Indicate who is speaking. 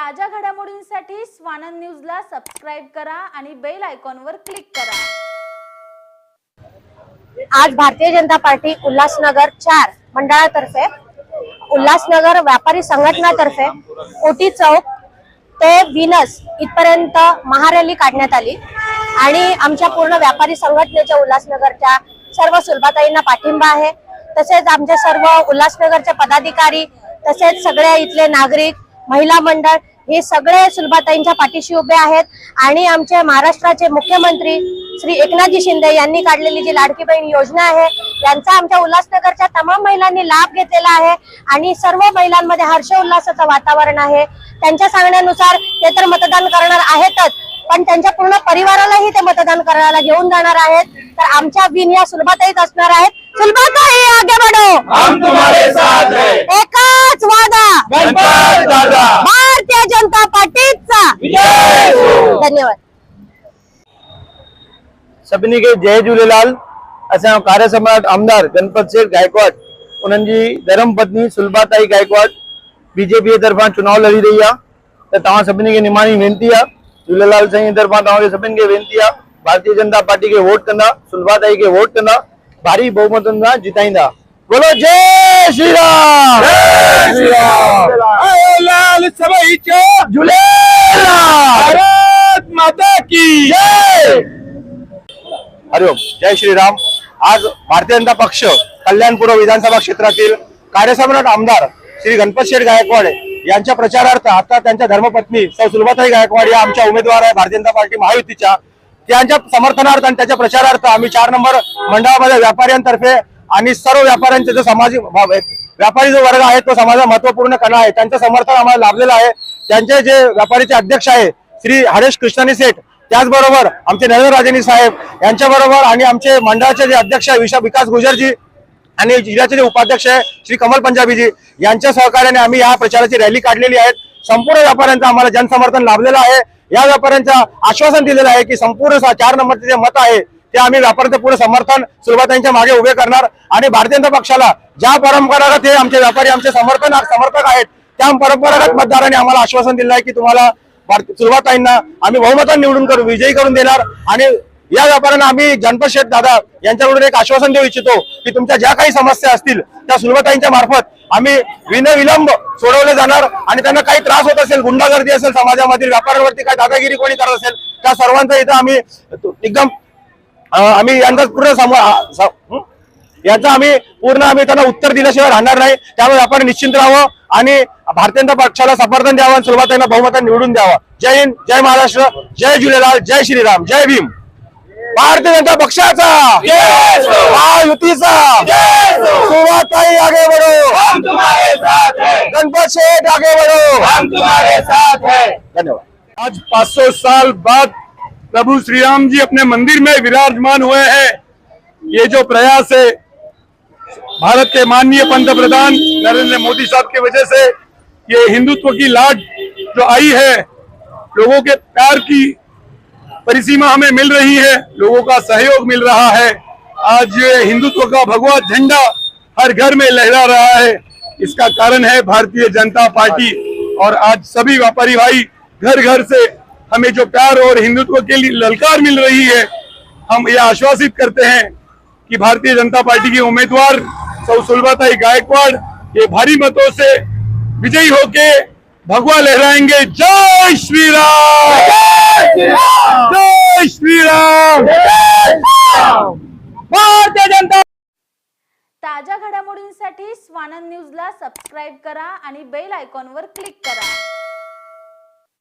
Speaker 1: ताज्या घडामोडींसाठी स्वानंद न्यूजला सबस्क्राईब करा आणि बेल आयकॉनवर क्लिक करा.
Speaker 2: आज भारतीय जनता पार्टी उल्हासनगर चार मंडळातर्फे उल्हासनगर व्यापारी संघटनातर्फे ओटी चौक ते विनस इथपर्यंत महारॅली काढण्यात आली. आणि आमच्या पूर्ण व्यापारी संघटनेच्या उल्हासनगरच्या सर्व सुलभाताईंना पाठिंबा आहे. तसेच आमच्या सर्व उल्हासनगरचे पदाधिकारी तसेच सगळे इथले नागरिक महिला मंडळ हे सगळे सुलभाताईंच्या पाठीशी उभे आहेत. आणि आमचे महाराष्ट्राचे मुख्यमंत्री श्री एकनाथजी शिंदे यांनी काढलेली जी लाडकी बहीण योजना आहे यांचा आमच्या उल्हासनगरच्या तमाम महिलांनी लाभ घेतलेला आहे. आणि सर्व महिलांमध्ये हर्ष उल्हासाचं वातावरण आहे. त्यांच्या सांगण्यानुसार ते तर मतदान करणार आहेतच पण त्यांच्या पूर्ण परिवारालाही ते मतदान करायला घेऊन जाणार आहेत. तर आमच्या विन या सुलभाताईच असणार आहेत. सुलभाताई आगे बढो. एकच वादा.
Speaker 3: हो
Speaker 2: धन्यवाद.
Speaker 4: सभिनी खे जय झूलेलाल. असांजो कार्य सम्राट आमदार गणपत सेठ गायकवाड उन्हनि जी धर्म पत्नी सुलभाताई गायकवाड बीजेपी जे तरफ़ां चुनाव लड़ी रही आहे त तव्हां सभिनी खे निमाणी वेनिती आहे झूलेलाल साईं जे तरफ़ां तव्हांखे सभिनि खे वेनिती आहे भारतीय जनता पार्टी खे वोट कंदा सुलभाताई खे वोट कंदा भारी बहुमतनि सां जिताईंदा। बोलो जय श्री राम।
Speaker 3: जय श्री राम। आयो सभा सभईच्या भारत माता की
Speaker 4: जय! हरिओम जय श्रीराम. आज भारतीय जनता पक्ष कल्याणपूर्व विधानसभा क्षेत्रातील कार्यसम्राट आमदार श्री गणपत शेठ गायकवाड यांच्या प्रचारार्थ आता त्यांच्या धर्मपत्नी सौ सुलभाताई गायकवाड या आमच्या उमेदवार आहे भारतीय जनता पार्टी महायुतीच्या. त्यांच्या समर्थनार्थ आणि त्याच्या प्रचारार्थ आम्ही चार नंबर मंडळामध्ये व्यापाऱ्यांतर्फे आणि सर्व व्यापाऱ्यांचे जे सामाजिक व्यापारी जो वर्ग आहे तो समाजात महत्त्वपूर्ण कणा आहे. त्यांचं समर्थन आम्हाला लाभलेलं आहे. त्यांचे जे व्यापारीचे अध्यक्ष आहे श्री हरेश कृष्णानी सेठ त्याचबरोबर आमचे नरेंद्र राजेनी साहेब यांच्याबरोबर आणि आमचे मंडळाचे जे अध्यक्ष आहे विशा विकास गुजरजी आणि जिल्ह्याचे जे उपाध्यक्ष आहे श्री कमल पंजाबीजी यांच्या सहकार्याने आम्ही या प्रचाराची रॅली काढलेली आहे. संपूर्ण व्यापाऱ्यांचं आम्हाला जनसमर्थन लाभलेलं आहे. या व्यापाऱ्यांचं आश्वासन दिलेलं आहे की संपूर्ण चार नंबरचे जे मत आहे ते आम्ही व्यापाऱ्यांचं पूर्ण समर्थन सुरुवातांच्या मागे उभे करणार. आणि भारतीय जनता पक्षाला ज्या परंपरागत हे आमचे व्यापारी आमचे समर्थन समर्थक आहेत त्या परंपरागत मतदारांनी आम्हाला आश्वासन दिलं आहे की तुम्हाला भारत- सुरुवाताईंना आम्ही बहुमताने निवडून करू विजयी करून देणार. आणि या व्यापाऱ्यांना आम्ही जनपद शेठ दादा यांच्याकडून एक आश्वासन देऊ इच्छितो की तुमच्या ज्या काही समस्या असतील त्या सुलभताईंच्या मार्फत आम्ही विनविलंब सोडवले जाणार. आणि त्यांना काही त्रास होत असेल गुंडागर्दी असेल समाजामधील व्यापाऱ्यांवरती काही दादागिरी कोणी करत असेल त्या सर्वांचा इथं आम्ही एकदम आम्ही यांचा पूर्ण सम आ- स- हं? याचं आम्ही पूर्ण आम्ही त्यांना उत्तर दिल्याशिवाय राहणार नाही. त्यामुळे आपण निश्चिंत राहावं आणि भारतीय जनता पक्षाला समर्थन द्यावं आणि सुरुवात त्यांना बहुमताने निवडून द्यावं. जय हिंद जय महाराष्ट्र जय झुलेलाल जय श्रीराम जय भीम. भारतीय जनता पक्षाचा
Speaker 3: जय हो.
Speaker 4: महायुतीचा
Speaker 3: जय.
Speaker 4: सुरुवाताई आगे बढो.
Speaker 3: हम तुम्हारे साथ हैं.
Speaker 4: गणपत शेठ आगे बढो. धन्यवाद.
Speaker 3: आज 500 साल बाद प्रभु श्री राम जी अपने मंदिर में विराजमान हुए हैं। ये जो प्रयास है, भारत के माननीय पंतप्रधान नरेंद्र मोदी साहब की वजह से ये हिंदुत्व की लाट जो आई है, लोगों के प्यार की परिसीमा हमें मिल रही है, लोगों का सहयोग मिल रहा है। आज ये हिंदुत्व का भगवा झंडा हर घर में लहरा रहा है। इसका कारण है भारतीय जनता पार्टी और आज सभी व्यापारी भाई घर घर से हमें जो प्यार और हिंदुत्व के लिए ललकार मिल रही है हम ये आश्वासित करते हैं कि भारतीय जनता पार्टी के उम्मीदवार सौ सुलभाताई गायकवाड़ ये भारी मतों से विजयी होके भगवा लहराएंगे। जय श्री राम जय श्री राम भारतीय जनता
Speaker 1: ताज्या घडामोडींसाठी स्वानंद न्यूजला सबस्क्राईब करा आणि बेल आयकॉनवर क्लिक करा.